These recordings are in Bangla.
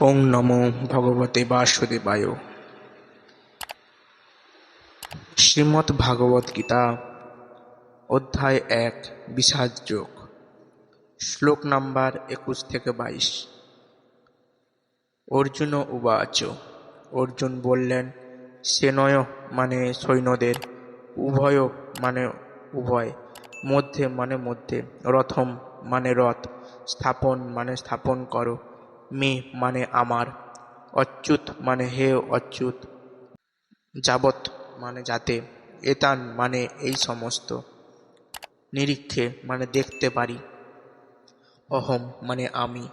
ওং নমো ভগবতে বাসুদেবায়। শ্রীমদ্ ভাগবত গীতা, অধ্যায় এক, বিষাদ যোগ, শ্লোক নাম্বার একুশ থেকে বাইশ। অর্জুন উবাচ, অর্জুন বললেন, সেনয় মানে সৈন্যদের, উভয় মানে উভয়, মধ্যে মানে মধ্যে, রথম মানে রথ, স্থাপন মানে স্থাপন করো মে মানে আমার, অচ্যুত মানে হে অচ্যুত, যাবৎ মানে যাতে, এতান মানে এই সমস্ত, নিরীক্ষে মানে দেখতে পারি, অহম মানে আমি,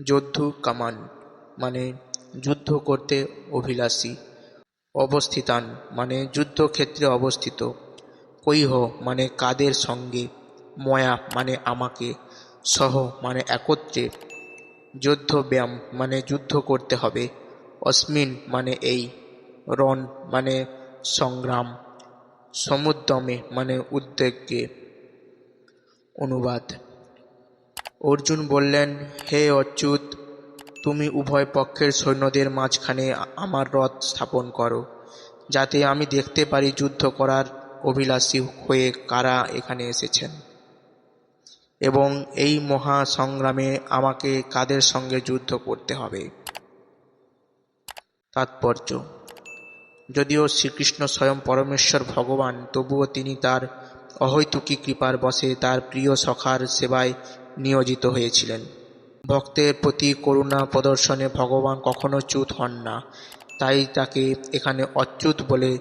যোদ্ধু কামান মানে যুদ্ধ করতে অভিলাষী, অবস্থিতান মানে যুদ্ধক্ষেত্রে অবস্থিত, কৈহ মানে কাদের সঙ্গে, ময়া মানে আমাকে সহ মানে একত্রে যুদ্ধ ব্যায়াম মানে যুদ্ধ করতে হবে। অস্মিন মানে এই রণ মানে সংগ্রাম সমুদ্যমে মানে উদ্বেগে অনুবাদ। অর্জুন বললেন, হে অচ্যুত, তুমি উভয় পক্ষের সৈন্যদের মাঝখানে আমার রথ স্থাপন করো, যাতে আমি দেখতে পারি যুদ্ধ করার অভিলাষী হয়ে কারা এখানে এসেছেন। এবং এই মহা সংগ্রামে আমাকে কাদের সঙ্গে যুদ্ধ করতে হবে? তাৎপর্য। যদিও শ্রীকৃষ্ণ স্বয়ং পরমেশ্বর ভগবান, তবুও তিনি তার অহৈতুকী কৃপার বসে তার প্রিয় সখার সেবায় নিয়োজিত হয়েছিলেন। ভক্তের প্রতি করুণা প্রদর্শনে ভগবান কখনো চ্যুত হন না, তাই তাকে এখানে অচ্যুত বলে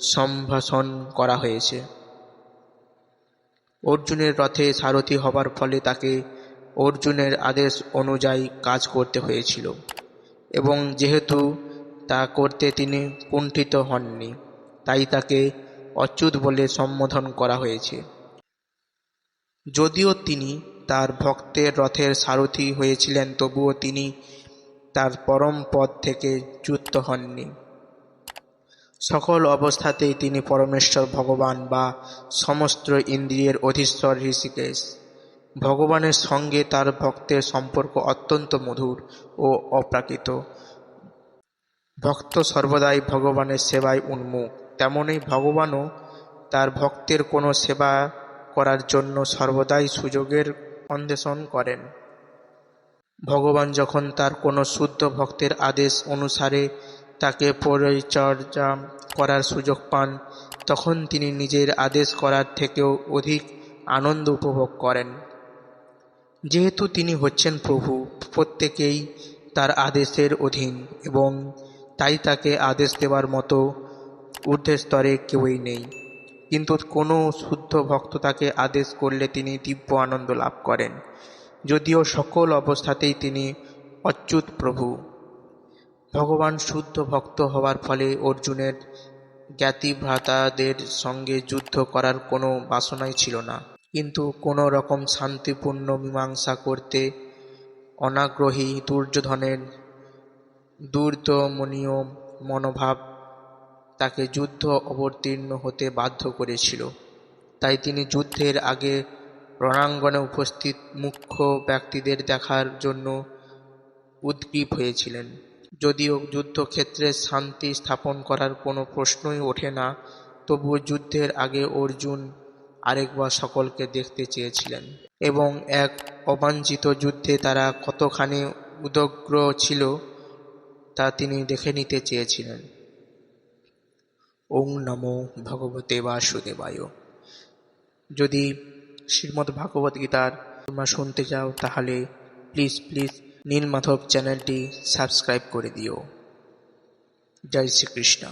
সম্ভাষণ করা হয়েছে। অর্জুনের রথে সারথি হবার ফলে তাকে অর্জুনের আদেশ অনুযায়ী কাজ করতে হয়েছিল এবং যেহেতু তা করতে তিনি কুণ্ঠিত হননি, তাই তাকে অচ্যুত বলে সম্বোধন করা হয়েছে। যদিও তিনি তার ভক্তের রথের সারথি হয়েছিলেন, তবুও তিনি তার পরম পদ থেকে চ্যুত হননি। সকল অবস্থাতেই তিনি পরমেশ্বর ভগবান বা সমস্ত ইন্দ্রিয়ের অধীশ্বর ঋষিকেশ ভগবানের সঙ্গে তার ভক্তের সম্পর্ক অত্যন্ত মধুর ও অপ্রাকৃত। ভক্ত সর্বদাই ভগবানের সেবায় উন্মুখ। তেমনই ভগবানও তার ভক্তের কোনো সেবা করার জন্য সর্বদাই সুযোগের অন্বেষণ করেন। ভগবান যখন তার কোনো শুদ্ধ ভক্তের আদেশ অনুসারে তাকে পরিচর্যা করার সুযোগ পান, তখন তিনি নিজের আদেশ করার থেকেও অধিক আনন্দ উপভোগ করেন। যেহেতু তিনি হচ্ছেন প্রভু, প্রত্যেকেই তার আদেশের অধীন এবং তাই তাকে আদেশ দেওয়ার মতো ঊর্ধ্বস্তরে কেউই নেই। কিন্তু কোনো শুদ্ধ ভক্ত তাকে আদেশ করলে তিনি দিব্য আনন্দ লাভ করেন। যদিও সকল অবস্থাতেই তিনি অচ্যুত প্রভু। ভগবান শুদ্ধ ভক্ত হওয়ার ফলে অর্জুনের জ্ঞাতিভ্রাতাদের সঙ্গে যুদ্ধ করার কোনো বাসনাই ছিল না। কিন্তু কোনো রকম শান্তিপূর্ণ মীমাংসা করতে অনাগ্রহী দুর্যোধনের দুর্দমনীয় মনোভাব তাকে যুদ্ধ অবতীর্ণ হতে বাধ্য করেছিল। তাই তিনি যুদ্ধের আগে রণাঙ্গনে উপস্থিত মুখ্য ব্যক্তিদের দেখার জন্য উদ্গ্রীব হয়েছিলেন। যদিও যুদ্ধক্ষেত্রে শান্তি স্থাপন করার কোনো প্রশ্নই ওঠে না, তবুও যুদ্ধের আগে অর্জুন আরেকবার সকলকে দেখতে চেয়েছিলেন এবং এক অবাঞ্ছিত যুদ্ধে তারা কতখানি উদগ্র ছিল তা তিনি দেখে নিতে চেয়েছিলেন। ওং নমো ভগবতে বাসুদেবায়। যদি শ্রীমদ্ ভাগবত গীতার তোমরা শুনতে চাও, তাহলে প্লিজ প্লিজ নীলমাধব চ্যানেলটি সাবস্ক্রাইব করে দিও। জয় শ্রীকৃষ্ণ।